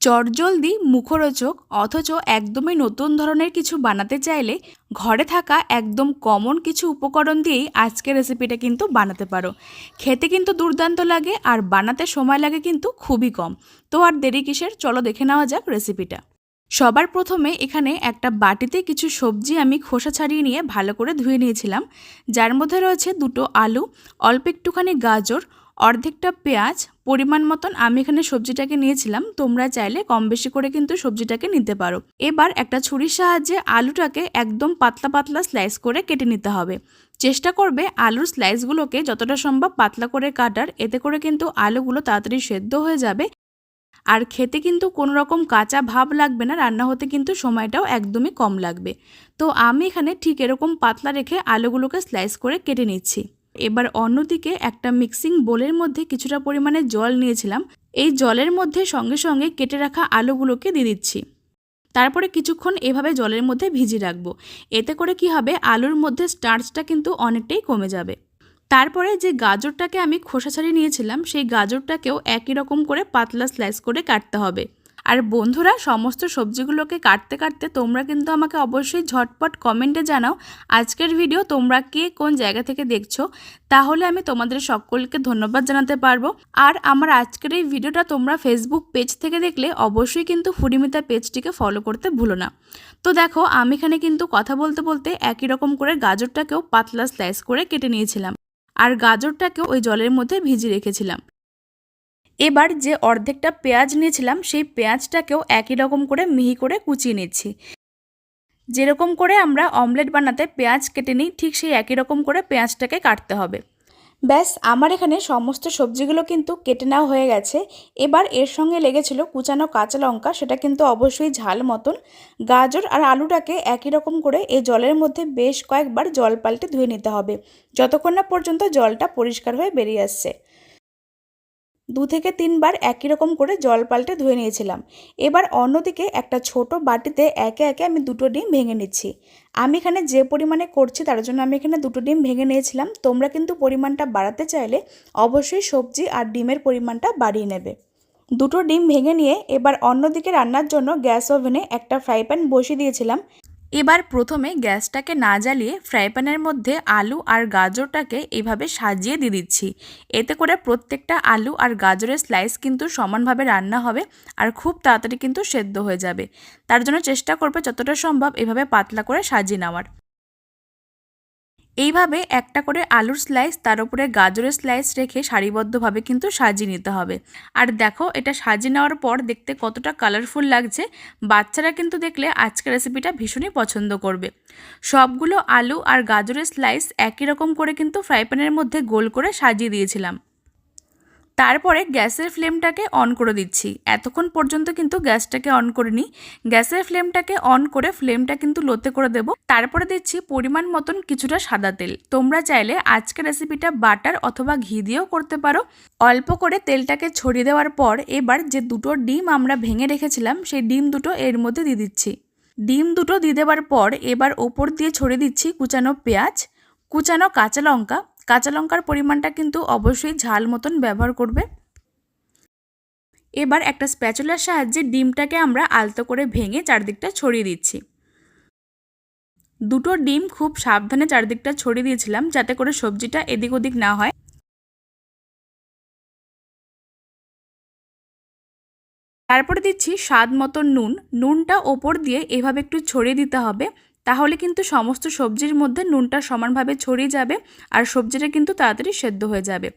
চটজলদি মুখরোচক অথচ একদমই নতুন ধরনের কিছু বানাতে চাইলে ঘরে থাকা একদম কমন কিছু উপকরণ দিয়েই আজকের রেসিপিটা কিন্তু বানাতে পারো। খেতে কিন্তু দুর্দান্ত লাগে আর বানাতে সময় লাগে কিন্তু খুবই কম। তো আর দেরি কিসের? চলো দেখে নেওয়া যাক রেসিপিটা সবার প্রথমে এখানে একটা বাটিতে কিছু সবজি আমি খোসা ছাড়িয়ে নিয়ে ভালো করে ধুয়ে নিয়েছিলাম। যার মধ্যে রয়েছে দুটো আলু, অল্প একটুখানি গাজর অর্ধেকটা পেঁয়াজ পরিমাণ মতন আমি এখানে সবজিটাকে নিয়েছিলাম, তোমরা চাইলে কম বেশি করে কিন্তু সবজিটাকে নিতে পারো। এবার একটা ছুরির সাহায্যে আলুটাকে একদম পাতলা পাতলা স্লাইস করে কেটে নিতে হবে। চেষ্টা করবে আলুর স্লাইসগুলোকে যতটা সম্ভব পাতলা করে কাটার, এতে করে কিন্তু আলুগুলো তাড়াতাড়ি সেদ্ধ হয়ে যাবে। আর খেতে কিন্তু কোনো রকম কাঁচা ভাব লাগবে না, রান্না হতে কিন্তু সময়টাও একদমই কম লাগবে। তো আমি এখানে ঠিক এরকম পাতলা রেখে আলুগুলোকে স্লাইস করে কেটে নিচ্ছি। এবার অন্যদিকে একটা মিক্সিং বোলের মধ্যে কিছুটা পরিমাণে জল নিয়েছিলাম। এই জলের মধ্যে সঙ্গে সঙ্গে কেটে রাখা আলুগুলোকে দিয়ে দিচ্ছি। তারপরে কিছুক্ষণ এভাবে জলের মধ্যে ভিজিয়ে রাখব। এতে করে কি হবে? আলুর মধ্যে স্টার্চটা কিন্তু অনেকটাই কমে যাবে। তারপরে যে গাজরটাকে আমি খোসা ছাড়িয়ে নিয়েছিলাম, সেই গাজরটাকেও একই রকম করে পাতলা স্লাইস করে কাটতে হবে। আর বন্ধুরা, সমস্ত সবজিগুলোকে কাটতে কাটতে তোমরা কিন্তু আমাকে অবশ্যই ঝটপট কমেন্টে জানাও আজকের ভিডিও তোমরা কে কোন জায়গা থেকে দেখছ। তাহলে আমি তোমাদের সকলকে ধন্যবাদ জানাতে পারব। আর আমার আজকের এই ভিডিওটা তোমরা ফেসবুক পেজ থেকে দেখলে অবশ্যই কিন্তু ফুরিমিতা পেজটিকে ফলো করতে ভুলো না। তো দেখো, আমি এখানে কিন্তু কথা বলতে বলতে একই রকম করে গাজরটাকেও পাতলা স্লাইস করে কেটে নিয়েছিলাম। আর গাজরটাকেও ওই জলের মধ্যে ভিজিয়ে রেখেছিলাম। এবার যে অর্ধেকটা পেঁয়াজ নিয়েছিলাম, সেই পেঁয়াজটাকেও একই রকম করে মিহি করে কুচিয়ে নিচ্ছি। যেরকম করে আমরা অমলেট বানাতে পেঁয়াজ কেটে নিই, ঠিক সেই একই রকম করে পেঁয়াজটাকে কাটতে হবে। ব্যাস, আমার এখানে সমস্ত সবজিগুলো কিন্তু কেটে নেওয়া হয়ে গেছে। এবার এর সঙ্গে লেগেছিল কুচানো কাঁচা লঙ্কা, সেটা কিন্তু অবশ্যই ঝাল মতন। গাজর আর আলুটাকে একই রকম করে এই জলের মধ্যে বেশ কয়েকবার জল পাল্টে ধুয়ে নিতে হবে। যতক্ষণ না পর্যন্ত জলটা পরিষ্কার হয়ে বেরিয়ে আসছে। দু থেকে তিনবার একই রকম করে জল পাল্টে ধুয়ে নিয়েছিলাম। এবার অন্যদিকে একটা ছোট বাটিতে একে একে আমি দুটো ডিম ভেঙে নিচ্ছি। আমি এখানে যে পরিমাণে করছি তার জন্য আমি এখানে দুটো ডিম ভেঙে নিয়েছিলাম। তোমরা কিন্তু পরিমাণটা বাড়াতে চাইলে অবশ্যই সবজি আর ডিমের পরিমাণটা বাড়িয়ে নেবে। দুটো ডিম ভেঙে নিয়ে এবার অন্যদিকে রান্নার জন্য গ্যাস ওভেনে একটা ফ্রাই প্যান বসিয়ে দিয়েছিলাম। এবার প্রথমে গ্যাসটাকে না জ্বালিয়ে ফ্রাই প্যানের মধ্যে আলু আর গাজরটাকে এভাবে সাজিয়ে দিয়ে দিচ্ছি। এতে করে প্রত্যেকটা আলু আর গাজরের স্লাইস কিন্তু সমানভাবে রান্না হবে আর খুব তাড়াতাড়ি কিন্তু সেদ্ধ হয়ে যাবে। তার জন্য চেষ্টা করবে যতটা সম্ভব এভাবে পাতলা করে সাজিয়ে নেওয়ার। এইভাবে একটা করে আলুর স্লাইস তার উপরে গাজরের স্লাইস রেখে সারিবদ্ধভাবে কিন্তু সাজিয়ে নিতে হবে। আর দেখো, এটা সাজিয়ে নেওয়ার পর দেখতে কতটা কালারফুল লাগছে। বাচ্চারা কিন্তু দেখলে আজকের রেসিপিটা ভীষণই পছন্দ করবে। সবগুলো আলু আর গাজরের স্লাইস একই রকম করে কিন্তু ফ্রাই প্যানের মধ্যে গোল করে সাজিয়ে দিয়েছিলাম। তারপরে গ্যাসের ফ্লেমটাকে অন করে দিচ্ছি। এতক্ষণ পর্যন্ত কিন্তু গ্যাসটাকে অন করে নিই গ্যাসের ফ্লেমটাকে অন করে ফ্লেমটা কিন্তু লোতে করে দেব। তারপরে দিচ্ছি পরিমাণ মতন কিছুটা সাদা তেল। তোমরা চাইলে আজকের রেসিপিটা বাটার অথবা ঘি দিয়েও করতে পারো। অল্প করে তেলটাকে ছড়িয়ে দেওয়ার পর এবার যে দুটো ডিম আমরা ভেঙে রেখেছিলাম, সেই ডিম দুটো এর মধ্যে দিয়ে দিচ্ছি। ডিম দুটো দিয়ে দেওয়ার পর এবার ওপর দিয়ে ছড়িয়ে দিচ্ছি কুচানো পেঁয়াজ, কুচানো কাঁচা লঙ্কা কাঁচা লঙ্কার পরিমাণটা কিন্তু অবশ্যই ঝাল মতন ব্যবহার করবে। এবার একটা স্প্যাচুলার সাহায্যে ডিমটাকে আমরা আলতো করে ভেঙে চারদিকটা ছড়িয়ে দিচ্ছি। দুটো ডিম খুব সাবধানে চারদিকটা ছড়িয়ে দিয়েছিলাম যাতে করে সবজিটা এদিক ওদিক না হয়। তারপরে দিচ্ছি স্বাদ মতো নুন। নুনটা ওপর দিয়ে এভাবে একটু ছড়িয়ে দিতে হবে। তাহলে কিন্তু সমস্ত সবজির মধ্যে নুনটা সমানভাবে ছড়িয়ে যাবে আর সবজিটা কিন্তু তাড়াতাড়ি সেদ্ধ হয়ে যাবে।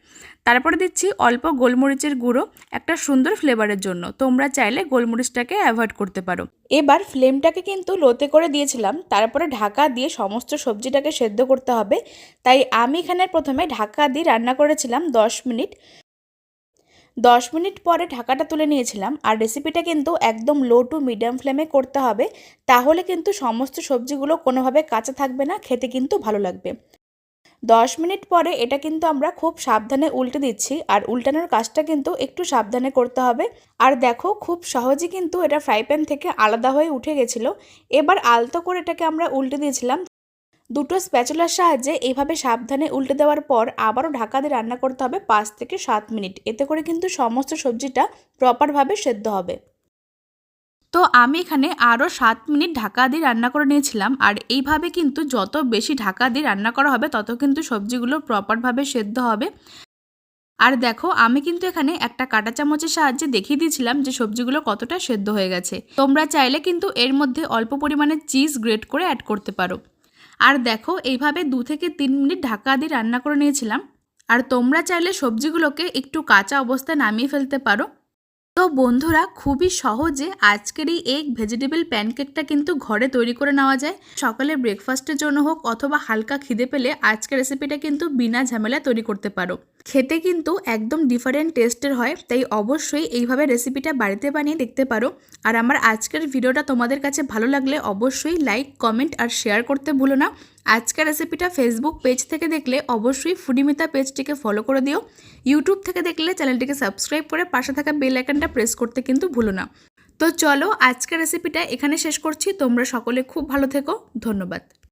তারপরে দিচ্ছি অল্প গোলমরিচের গুঁড়ো, একটা সুন্দর ফ্লেভারের জন্য। তোমরা চাইলে গোলমরিচটাকে অ্যাভয়েড করতে পারো। এবার ফ্লেমটাকে কিন্তু লোতে করে দিয়েছিলাম, তারপরে ঢাকা দিয়ে সমস্ত সবজিটাকে সেদ্ধ করতে হবে। তাই আমি এখানে প্রথমে ঢাকা দিয়ে রান্না করেছিলাম দশ মিনিট। দশ মিনিট পরে ঢাকাটা তুলে নিয়েছিলাম। আর রেসিপিটা কিন্তু একদম লো টু মিডিয়াম ফ্লেমে করতে হবে। তাহলে কিন্তু সমস্ত সবজিগুলো কোনোভাবে কাঁচা থাকবে না, খেতে কিন্তু ভালো লাগবে। দশ মিনিট পরে এটা কিন্তু আমরা খুব সাবধানে উল্টে দিচ্ছি। আর উল্টানোর কাজটা কিন্তু একটু সাবধানে করতে হবে। আর দেখো, খুব সহজে কিন্তু এটা ফ্রাই প্যান থেকে আলাদা হয়ে উঠে গেছিল। এবার আলতো করে এটাকে আমরা উল্টে দিয়েছিলাম। দুটো স্প্যাচুলার সাহায্যে এইভাবে সাবধানে উল্টে দেওয়ার পর আবারও ঢাকা দিয়ে রান্না করতে হবে পাঁচ থেকে সাত মিনিট। এতে করে কিন্তু সমস্ত সবজিটা প্রপারভাবে সেদ্ধ হবে। তো আমি এখানে আরও সাত মিনিট ঢাকা দিয়ে রান্না করে নিয়েছিলাম আর এইভাবে কিন্তু যত বেশি ঢাকা দিয়ে রান্না করা হবে, তত কিন্তু সবজিগুলো প্রপারভাবে সেদ্ধ হবে। আর দেখো, আমি কিন্তু এখানে একটা কাঁটা চামচের সাহায্যে দেখিয়ে দিয়েছিলাম যে সবজিগুলো কতটা সেদ্ধ হয়ে গেছে। তোমরা চাইলে কিন্তু এর মধ্যে অল্প পরিমাণে চিজ গ্রেট করে অ্যাড করতে পারো। আর দেখো, এইভাবে দু থেকে তিন মিনিট ঢাকা দিয়ে রান্না করে নিয়েছিলাম। আর তোমরা চাইলে সবজিগুলোকে একটু কাঁচা অবস্থায় নামিয়ে ফেলতে পারো। তো বন্ধুরা, খুবই সহজে আজকের এই এগ ভেজিটেবল প্যানকেকটা কিন্তু ঘরে তৈরি করে নেওয়া যায়। সকালে ব্রেকফাস্টের জন্য হোক অথবা হালকা খিদে পেলে আজকের রেসিপিটা কিন্তু বিনা ঝামেলায় তৈরি করতে পারো। খেতে কিন্তু একদম ডিফারেন্ট টেস্টের হয়, তাই অবশ্যই এইভাবে রেসিপিটা বাড়িতে বানিয়ে দেখতে পারো। আর আমার আজকের ভিডিওটা তোমাদের কাছে ভালো লাগলে অবশ্যই লাইক কমেন্ট আর শেয়ার করতে ভুলো না। আজকের রেসিপিটা ফেসবুক পেজ থেকে দেখলে অবশ্যই ফুডিমিতা পেজটিকে ফলো করে দিও। ইউটিউব থেকে দেখলে চ্যানেলটিকে সাবস্ক্রাইব করে পাশে থাকা বেল আইকনটা প্রেস করতে কিন্তু ভুলো না। তো চলো আজকের রেসিপিটা এখানে শেষ করছি। তোমরা সকলে খুব ভালো থেকো। ধন্যবাদ।